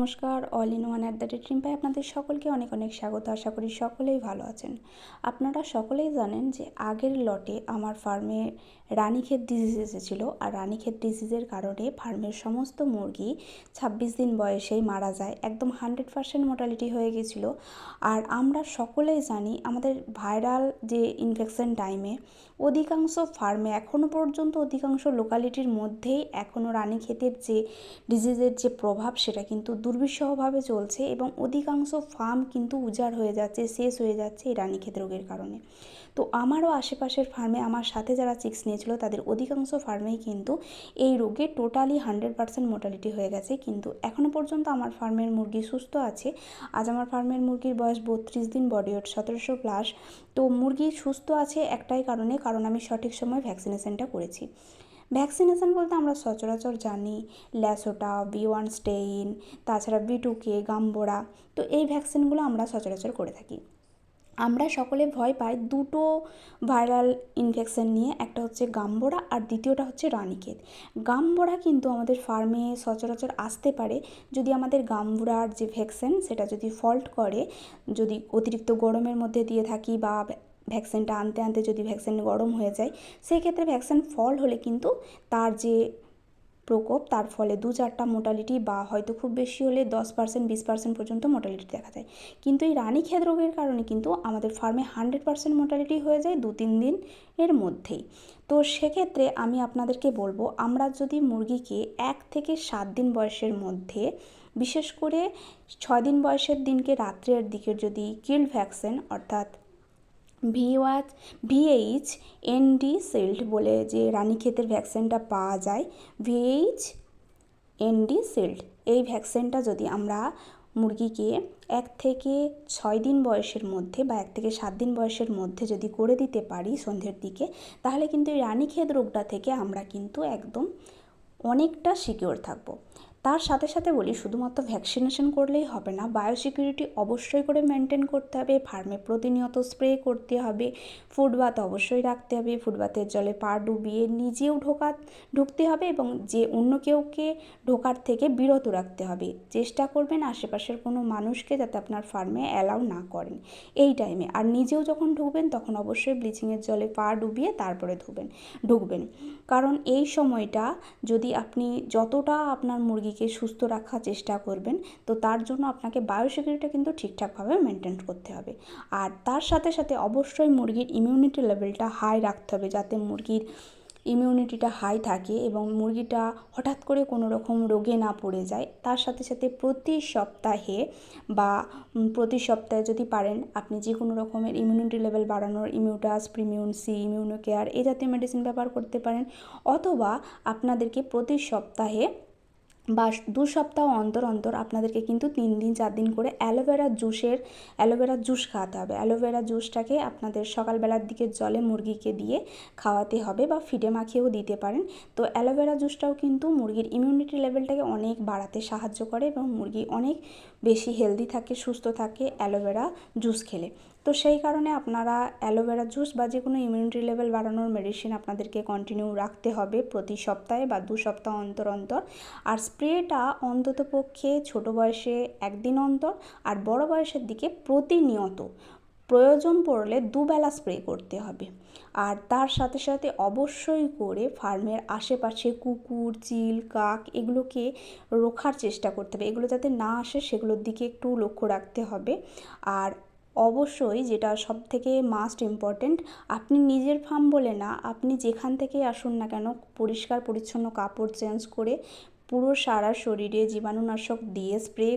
নমস্কার all in one at the rate রিম্পায় আপনাদের সকলকে অনেক অনেক স্বাগত। আশা করি সকলেই ভালো আছেন। আপনারা সকলেই জানেন যে আগের লটে আমার ফার্মে রানীক্ষেত ডিজিজ এসেছিল আর রানীক্ষেত ডিজিজের কারণে ফার্মের সমস্ত মুরগি ছাব্বিশ দিন বয়সেই মারা যায়। একদম হান্ড্রেড পার্সেন্ট মোটালিটি হয়ে গেছিল। আর আমরা সকলেই জানি আমাদের ভাইরাল যে ইনফেকশন টাইমে অধিকাংশ ফার্মে এখনও পর্যন্ত অধিকাংশ লোকালিটির মধ্যেই এখনও রানীক্ষেতের যে ডিজিজের যে প্রভাব সেটা কিন্তু দুর্বিষহভাবে চলছে এবং অধিকাংশ ফার্ম কিন্তু উজাড় হয়ে যাচ্ছে, শেষ হয়ে যাচ্ছে এই রানীক্ষেত রোগের কারণে। তো আমারও আশেপাশের ফার্মে আমার সাথে যারা চিক্স নিয়েছিল, তাদের অধিকাংশ ফার্মেই কিন্তু এই রোগে টোটালি হান্ড্রেড পার্সেন্ট মোটালিটি হয়ে গেছে। কিন্তু এখনও পর্যন্ত আমার ফার্মের মুরগি সুস্থ আছে। আজ আমার ফার্মের মুরগির বয়স বত্রিশ দিন বডি ওয়েট সতেরোশো প্লাস তো মুরগি সুস্থ আছে একটাই কারণে, কারণ আমি সঠিক সময় ভ্যাকসিনেশনটা করেছি। ভ্যাকসিনেশান বলতে আমরা সচরাচর জানি ল্যাসোটা বি ওয়ান স্টেইন তাছাড়া বি টু কে গাম্বোরা তো এই ভ্যাকসিনগুলো আমরা সচরাচর করে থাকি। আমরা সকলে ভয় পাই দুটো ভাইরাল ইনফেকশন নিয়ে, একটা হচ্ছে গাম্বোরা আর দ্বিতীয়টা হচ্ছে রানীক্ষেত গাম্বোরা কিন্তু আমাদের ফার্মে সচরাচর আসতে পারে যদি আমাদের গাম্বুরার যে ভ্যাকসিন সেটা যদি ফল্ট করে, যদি অতিরিক্ত গরমের মধ্যে দিয়ে থাকি বা ভ্যাকসিনটা আনতে আনতে যদি ভ্যাকসিন গরম হয়ে যায় সেই ক্ষেত্রে ভ্যাকসিন ফল হলে কিন্তু তার যে প্রকোপ, তার ফলে দু চারটা মোটালিটি বা হয়তো খুব বেশি হলে দশ পার্সেন্ট বিশ পার্সেন্ট পর্যন্ত মোটালিটি দেখা যায়। কিন্তু এই রানীক্ষেত রোগের কারণে কিন্তু আমাদের ফার্মে হান্ড্রেড পার্সেন্ট মোটালিটি হয়ে যায় দু তিন দিন এর মধ্যেই। তো সেক্ষেত্রে আমি আপনাদেরকে বলব, আমরা যদি মুরগিকে এক থেকে সাত দিন বয়সের মধ্যে, বিশেষ করে ছয় দিন বয়সের দিনকে রাত্রের দিকের যদি কিল্ড ভ্যাকসিন অর্থাৎ ভিওয়াচ ভিএইচ এনডি সিল্ড বলে যে রানীক্ষেতের ভ্যাকসিনটা পাওয়া যায়, ভিএইচ এনডি সিল্ড এই ভ্যাকসিনটা যদি আমরা মুরগিকে এক থেকে ছয় দিন বয়সের মধ্যে বা এক থেকে সাত দিন বয়সের মধ্যে যদি করে দিতে পারি সন্ধ্যের দিকে, তাহলে কিন্তু এই রানীক্ষেত রোগটা থেকে আমরা কিন্তু একদম অনেকটা সিকিওর থাকব। তার সাথে সাথে বলি, শুধুমাত্র ভ্যাকসিনেশন করলেই হবে না বায়োসিকিউরিটি অবশ্যই করে মেনটেন করতে হবে ফার্মে প্রতিনিয়ত স্প্রে করতে হবে ফুটবাত অবশ্যই রাখতে হবে ফুটবাতের জলে পা ডুবিয়ে নিজেও ঢোকা, ঢুকতে হবে এবং যে অন্য কেউকে ঢোকার থেকে বিরত রাখতে হবে। চেষ্টা করবেন আশেপাশের কোনো মানুষকে যাতে আপনার ফার্মে অ্যালাউ না করেন। এই টাইমে আর নিজেও যখন ঢুকবেন, তখন অবশ্যই ব্লিচিংয়ের জলে পা ডুবিয়ে তারপরে ধুবেন, ঢুকবেন। কারণ এই সময়টা যদি আপনি যতটা আপনার মুরগিকে সুস্থ রাখার চেষ্টা করবেন, তো তার জন্য আপনাকে বায়োসিকিউরিটি কিন্তু ঠিকঠাকভাবে মেনটেন করতে হবে। আর তার সাথে সাথে অবশ্যই মুরগির ইমিউনিটি লেভেলটা হাই রাখতে হবে, যাতে মুরগির ইমিউনিটিটা হাই থাকে এবং মুরগিটা হঠাৎ করে কোনো রকম রোগে না পড়ে যায়, তার সাথে সাথে প্রতি সপ্তাহে বা প্রতি সপ্তাহে যদি পারেন, আপনি যে কোনো রকমের ইমিউনিটি লেভেল বাড়ানোর ইমিউটাস প্রিমিউন সি ইমিউনো কেয়ার এ জাতীয় মেডিসিন ব্যবহার করতে পারেন, অথবা আপনাদেরকে প্রতি সপ্তাহে বা দু সপ্তাহ অন্তর অন্তর আপনাদেরকে কিন্তু তিন দিন, চার দিন করে অ্যালোভেরা জুসের, অ্যালোভেরা জুস খাওয়াতে হবে। অ্যালোভেরা জুসটাকে আপনাদের সকালবেলার দিকে জলে মুরগিকে দিয়ে খাওয়াতে হবে বা ফিডে মাখিয়েও দিতে পারেন। তো অ্যালোভেরা জুসটাও কিন্তু মুরগির ইমিউনিটি লেভেলটাকে অনেক বাড়াতে সাহায্য করে এবং মুরগি অনেক বেশি হেলদি থাকে, সুস্থ থাকে অ্যালোভেরা জুস খেলে। তো সেই কারণে আপনারা অ্যালোভেরা জুস বা যে কোনো ইমিউনিটি লেভেল বাড়ানোর মেডিসিন আপনাদেরকে কন্টিনিউ রাখতে হবে প্রতি সপ্তাহে বা দু সপ্তাহ অন্তর অন্তর। আর স্প্রেটা অন্তত পক্ষে ছোটো বয়সে একদিন অন্তর আর বড় বয়সের দিকে প্রতিনিয়ত। প্রয়োজন পড়লে দুবেলা স্প্রে করতে হবে। আর তার সাথে সাথে অবশ্যই করে ফার্মের আশেপাশে কুকুর, চিল, কাক এগুলোকে রোখার চেষ্টা করতে হবে। এগুলো যাতে না আসে সেগুলোর দিকে একটু লক্ষ্য রাখতে হবে। আর অবশ্যই যেটা সব থেকে মাস্ট ইম্পর্টেন্ট আপনি নিজের ফার্ম বলে না, আপনি যেখান থেকেই আসুন না কেন, পরিষ্কার, পরিচ্ছন্ন কাপড় চেঞ্জ করে পুরো সারা শরীরে জীবাণুনাশক দিয়ে স্প্রে